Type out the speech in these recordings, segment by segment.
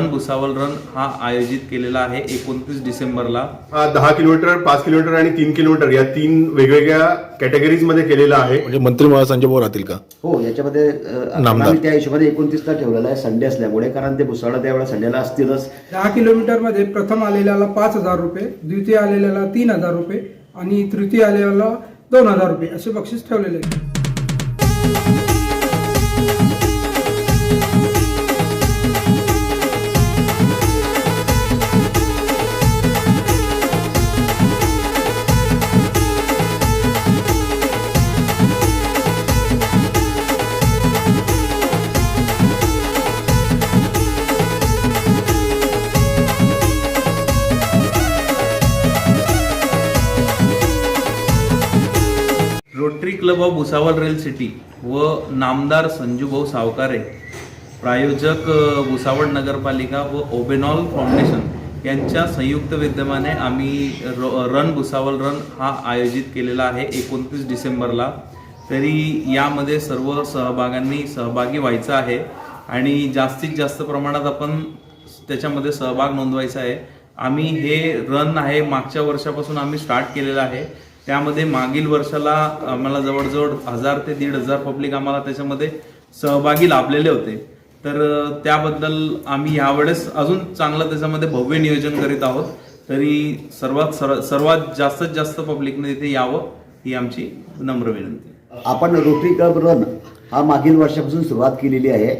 Bhusawal run हा आयोजित केलेला आहे एकोणतीस डिसेंबरला. हा दहा किलोमीटर पाच किलोमीटर आणि तीन किलोमीटर या तीन वेगवेगळ्या कॅटेगरीजमध्ये केलेला आहे. म्हणजे मंत्री संजय भाऊ राहतील का? हो याच्यामध्ये अ, नामदार. आम्ही त्या हिशोबाने एकोणतीसला ठेवलेला आहे संडे असल्यामुळे कारण ते भुसावळा त्यावेळेला संडेला असतीलच. दहा किलोमीटरमध्ये प्रथम आलेल्याला पाच हजार रुपये द्वितीय आलेल्याला तीन हजार रुपये आणि तृतीय आलेल्याला दोन हजार रुपये असे बक्षीस ठेवलेले आहे. Club of Bhusawal rail city व नामदार संजूभाऊ सावकारे प्रायोजक भुसावळ नगरपालिका व ओबेनॉल फाउंडेशन यांच्या संयुक्त विद्यमाने आम्ही र- रन भुसावळ रन हा आयोजित केलेला आहे एकोणतीस डिसेंबरला. तरी यामध्ये सर्व सहभागांनी सहभागी व्हायचं आहे आणि जास्तीत जास्त प्रमाणात आपण त्याच्यामध्ये सहभाग नोंदवायचा आहे. आम्ही हे रन आहे मागच्या वर्षापासून आम्ही स्टार्ट केलेलं आहे. त्यामध्ये मागील वर्षाला आम्हाला जवळजवळ हजार ते दीड हजार पब्लिक आम्हाला त्याच्यामध्ये सहभागी लाभलेले होते. तर त्याबद्दल आम्ही यावेळेस अजून चांगलं त्याच्यामध्ये भव्य नियोजन करीत आहोत. तरी सर्वात सर सर्वात जास्तीत जास्त पब्लिकने तिथे यावं ही आमची नम्र विनंती. आपण रोटरी क्लब रन हा मागील वर्षापासून सुरुवात केलेली आहे.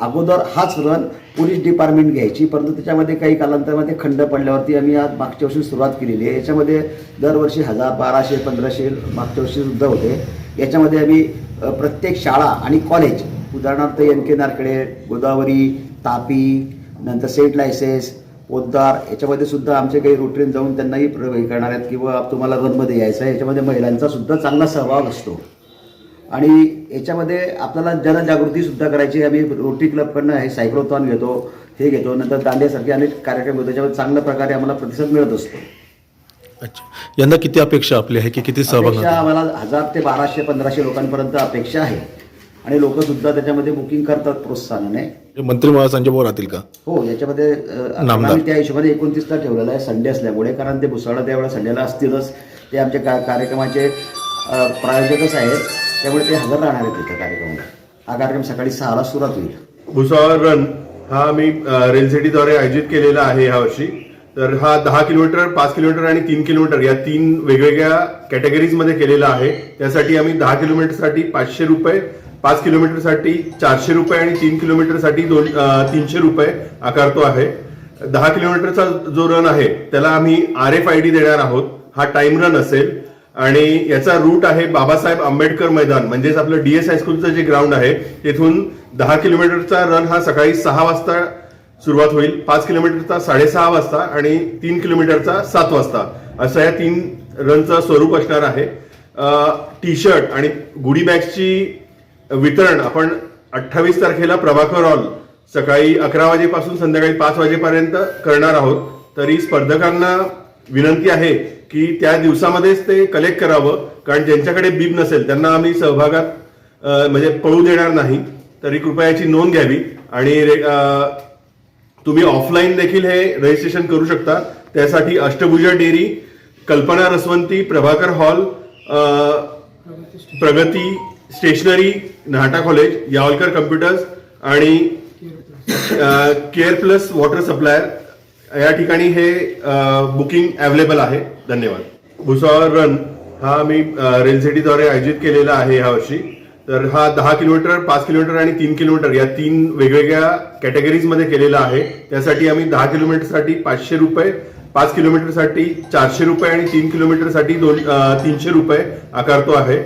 अगोदर हाच रन पोलीस डिपार्टमेंट घ्यायची. परंतु त्याच्यामध्ये काही कालांतरामध्ये खंड पडल्यावरती आम्ही आज मागच्या वर्षी सुरुवात केलेली आहे. याच्यामध्ये दरवर्षी हजार बाराशे पंधराशे मागच्या वर्षी सुद्धा होते. याच्यामध्ये आम्ही प्रत्येक शाळा आणि कॉलेज उदाहरणार्थ एन के नारखेडे गोदावरी तापी नंतर सेंट लायसेस पोद्दार याच्यामध्ये सुद्धा आमचे काही रोटरीन जाऊन त्यांनाही प्र- हे करणार आहेत किंवा तुम्हाला रनमध्ये यायचं आहे. याच्यामध्ये महिलांचा सुद्धा चांगला सहभाग असतो. आणि याच्यामध्ये आपल्याला जनजागृती सुद्धा करायची. आम्ही रोटरी क्लबकडनं हे सायक्लोथॉन घेतो हे घेतो. नंतर दांडियासारखे अनेक कार्यक्रम घेतो. त्याच्यामध्ये चांगल्या प्रकारे आम्हाला प्रतिसाद मिळत असतो. अच्छा. यंदा किती अपेक्षा आपली आहे? की किती सहभाग अपेक्षा? आम्हाला हजार ते बाराशे पंधराशे लोकांपर्यंत अपेक्षा आहे. आणि लोक सुद्धा त्याच्यामध्ये बुकिंग करतात प्रोत्साहनाने. मंत्री मला संजय भाऊ राहतील का? हो याच्यामध्ये अ, नामदार. आम्ही त्या हिशोबाने एकोणतीसला ठेवलेला आहे. संडे असल्यामुळे कारण ते भुसावळा त्यावेळेला संडेला असतीलच. ते आमच्या का कार्यक्रमाचे अ, प्रायोजकच आहेत. त्यामुळे ते हजर राहणार आहेत तिथं कार्यक्रमाला. हा कार्यक्रम सकाळी सहाला सुरुवात होईल. भुसावळ रन हा आम्ही रेल सिटीद्वारे आयोजित केलेला आहे यावर्षी तर हा दहा किलोमीटर पाच किलोमीटर आणि तीन किलोमीटर या तीन वेगवेगळ्या कॅटेगरीजमध्ये केलेला आहे. त्यासाठी आम्ही दहा किलोमीटरसाठी पाचशे रुपये पाच किलोमीटरसाठी चारशे रुपये आणि तीन किलोमीटरसाठी दोन तीनशे रुपये आकारतो आहे. दहा किलोमीटरचा जो रन आहे त्याला आम्ही आर एफ आय डी देणार आहोत. हा टाइम रन असेल. आणि याचा रूट आहे बाबासाहेब आंबेडकर मैदान म्हणजेच आपलं डीएस हायस्कूलचं जे ग्राउंड आहे तिथून दहा किलोमीटरचा रन हा सकाळी सहा वाजता सुरुवात होईल पाच किलोमीटरचा साडेसहा वाजता आणि तीन किलोमीटरचा सात वाजता. असं या तीन रनचं स्वरूप असणार आहे. टी शर्ट आणि गुडी बॅग्सची वितरण आपण अठ्ठावीस तारखेला प्रभाकर हॉल सकाळी अकरा वाजेपासून संध्याकाळी पाच वाजेपर्यंत करणार आहोत. तरी स्पर्धकांना विनंती आहे की त्या दिवसामध्येच ते कलेक्ट करावं कारण ज्यांच्याकडे बीब नसेल त्यांना आम्ही सहभागात म्हणजे पळू देणार नाही. तरी कृपया याची नोंद घ्यावी आणि रे- तुम्ही ऑफलाईन देखील हे रजिस्ट्रेशन करू शकता. त्यासाठी Ashtabhuja dairy Kalpana रसवंती Prabhakar hall Pragati stationery Nata college Yawalkar computers आणि केअर प्लस वॉटर सप्लायर. या ठिकाणी हे बुकिंग अवेलेबल आहे. धन्यवाद. भुसावळ रन हा आम्ही रेल सिटीद्वारे आयोजित केलेला आहे यावर्षी तर हा दहा किलोमीटर पाच किलोमीटर आणि तीन किलोमीटर या तीन वेगवेगळ्या कॅटेगरीजमध्ये केलेला आहे. त्यासाठी आम्ही दहा किलोमीटरसाठी पाचशे रुपये पाच किलोमीटरसाठी चारशे रुपये आणि तीन किलोमीटरसाठी दोन तीनशे रुपये आकारतो आहे.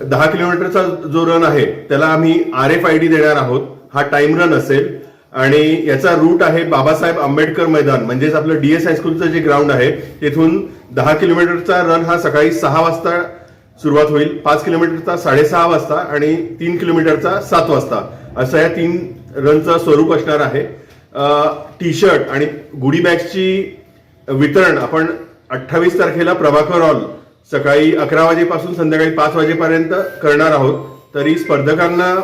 दहा किलोमीटरचा जो रन आहे त्याला आम्ही आर एफ आय डी देणार आहोत. हा टाइम रन असेल. आणि याचा रूट आहे बाबासाहेब आंबेडकर मैदान म्हणजेच आपलं डीएस हायस्कूलचं जे ग्राउंड आहे तिथून दहा किलोमीटरचा रन हा सकाळी सहा वाजता सुरुवात होईल पाच किलोमीटरचा साडेसहा वाजता आणि तीन किलोमीटरचा सात वाजता. असं या तीन रनचं स्वरूप असणार आहे. टी शर्ट आणि गुडी बॅग्सची वितरण आपण अठ्ठावीस तारखेला प्रभाकर हॉल सकाळी अकरा वाजेपासून संध्याकाळी पाच वाजेपर्यंत करणार आहोत. तरी स्पर्धकांना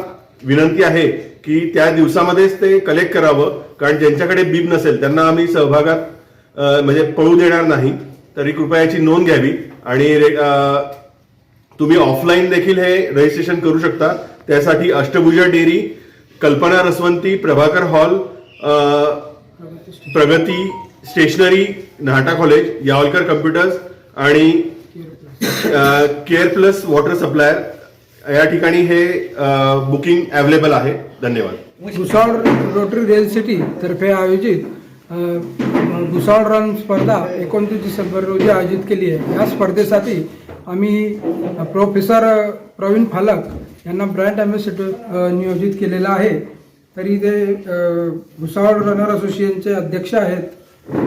विनंती आहे की त्या दिवसामध्येच ते कलेक्ट करावं कारण ज्यांच्याकडे बीब नसेल त्यांना आम्ही सहभागात म्हणजे पळू देणार नाही. तरी कृपया याची नोंद घ्यावी आणि रे- तुम्ही ऑफलाईन देखील हे रजिस्ट्रेशन करू शकता. त्यासाठी Ashtabhuja dairy Kalpana रसवंती Prabhakar hall Pragati stationery Nata college Yawalkar computers आणि केअर प्लस वॉटर सप्लायर. या ठिकाणी हे बुकिंग अवेलेबल आहे. धन्यवाद. भुसावळ रोटरी रेल सिटी तर्फे आयोजित भुसावळ रन स्पर्धा एकोणतीस डिसेंबर रोजी आयोजित केली आहे. या स्पर्धेसाठी आम्ही प्रोफेसर प्रवीण फालक यांना ब्रँड अँबॅसेडर नियोजित केलेला आहे. तरी ते भुसावळ रनर असोसिएशनचे अध्यक्ष आहेत.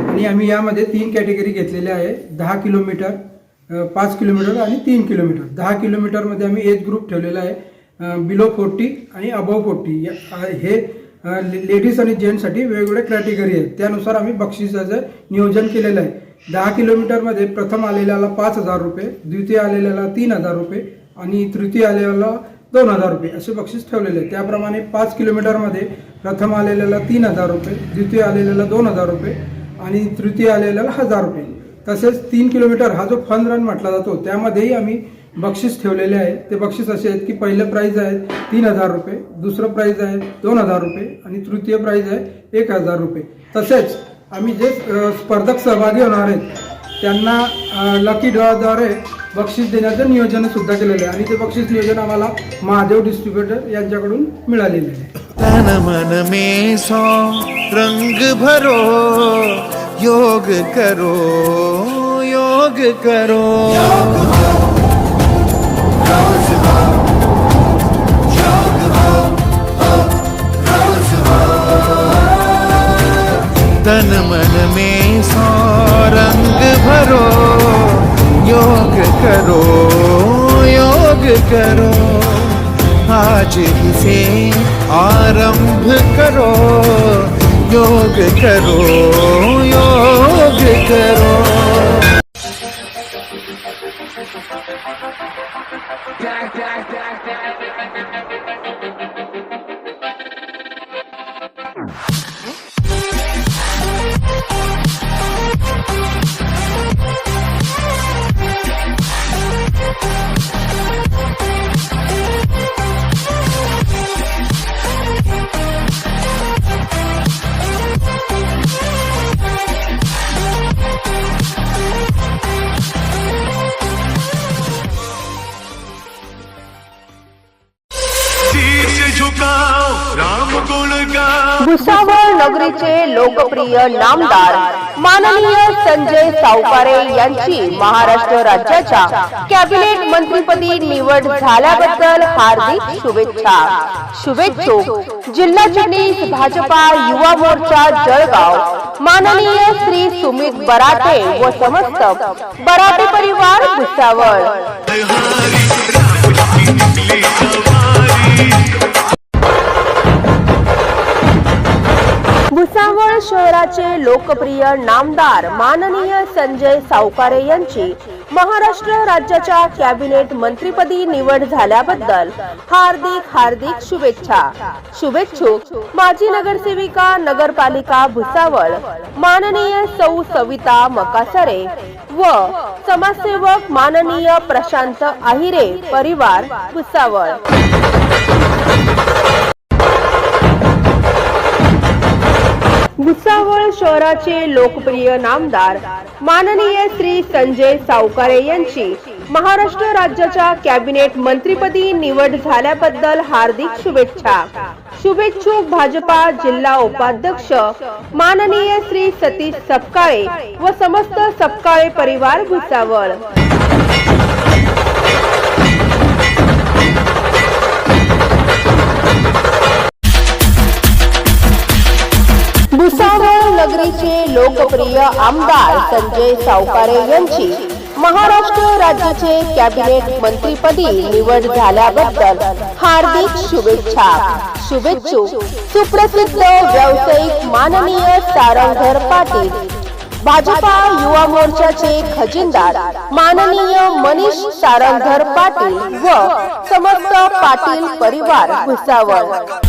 आणि आम्ही यामध्ये तीन कॅटेगरी घेतलेल्या आहे. दहा किलोमीटर पाच किलोमीटर आणि तीन किलोमीटर. दहा किलोमीटरमध्ये आम्ही एज ग्रुप ठेवलेला आहे बिलो फोर्टी आणि अबव फोर्टी हे लेडीज आणि जेंट्ससाठी वेगवेगळे कॅटेगरी आहेत. त्यानुसार आम्ही बक्षिसाचं नियोजन केलेलं आहे. दहा किलोमीटरमध्ये प्रथम आलेल्याला पाच हजार रुपये द्वितीय आलेल्याला तीन हजार रुपये आणि तृतीय आलेल्याला दोन हजार रुपये असे बक्षीस ठेवलेले आहे त्याप्रमाणे पाच किलोमीटरमध्ये प्रथम आलेल्याला तीन हजार रुपये द्वितीय आलेल्याला दोन हजार रुपये आणि तृतीय आलेल्याला हजार रुपये. तसेच तीन किलोमीटर हा जो फन रन म्हटला जातो त्यामध्येही आम्ही बक्षीस ठेवलेले आहे. ते बक्षीस असे आहेत की पहिलं प्राईज आहे तीन हजार रुपये दुसरं प्राईज आहे दोन हजार रुपये आणि तृतीय प्राईज आहे एक हजार रुपये. तसेच आम्ही जे स्पर्धक सहभागी होणार आहेत त्यांना लकी ड्रॉद्वारे बक्षीस देण्याचं नियोजन सुद्धा केलेलं आहे. आणि ते बक्षीस नियोजन आम्हाला महादेव डिस्ट्रीब्युटर यांच्याकडून मिळालेलं आहे. तन योग करो योग करो। तन मन में सौ रंग भरो योग करो योग करो। आज ही से आरंभ करो। योग करो योग करो भुसावळ नगरीचे लोकप्रिय नामदार माननीय संजय सावकारे यांची महाराष्ट्र राज्याच्या कॅबिनेट मंत्रीपदी निवड झाल्याबद्दल हार्दिक शुभेच्छा. शुभेच्छुक जिल्हा चिटणीस भाजपा युवा मोर्चा जळगाव. माननीय श्री सुमित बराटे व समस्त बराटे परिवार भुसावळ. भुसावळ शहराचे लोकप्रिय नामदार माननीय संजय सावकारे यांची महाराष्ट्र राज्याच्या कॅबिनेट मंत्रीपदी निवड झाल्याबद्दल हार्दिक हार्दिक शुभेच्छा. शुभेच्छुक माजी नगरसेविका नगरपालिका भुसावळ माननीय सौ सविता मकासरे व समाजसेवक माननीय प्रशांत आहिरे परिवार भुसावळ. शहराचे लोकप्रिय नामदार माननीय श्री संजय सावकारे यांची महाराष्ट्र राज्याच्या कॅबिनेट मंत्रीपदी निवड झाल्याबद्दल हार्दिक शुभेच्छा. शुभेच्छुक भाजपा जिल्हा उपाध्यक्ष माननीय श्री सतीश सपकाळे व समस्त सपकाळे परिवार भुसावळ. लोकप्रिय आमदार संजय सावकारे यांची महाराष्ट्र राज्याचे कॅबिनेट मंत्रीपदी निवड झाल्याबद्दल हार्दिक शुभेच्छा. शुभेच्छुक सुप्रसिद्ध व्यावसायिक माननीय सारंगधर पाटील. भाजपा युवा मोर्चाचे खजिनदार माननीय मनीष सारंगधर पाटील व समस्त पाटील परिवार भुसावळ.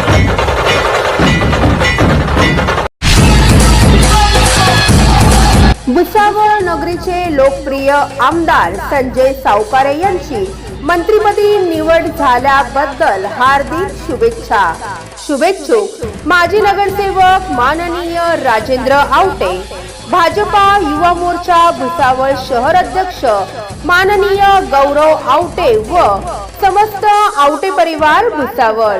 भुसावळ नगरीचे लोकप्रिय आमदार संजय सावकारे यांची मंत्रीपदी निवड झाल्याबद्दल हार्दिक शुभेच्छा. शुभेच्छुक माजी नगरसेवक माननीय राजेंद्र आवटे. भाजपा युवा मोर्चा भुसावळ शहर अध्यक्ष माननीय गौरव आवटे व समस्त आवटे परिवार भुसावळ.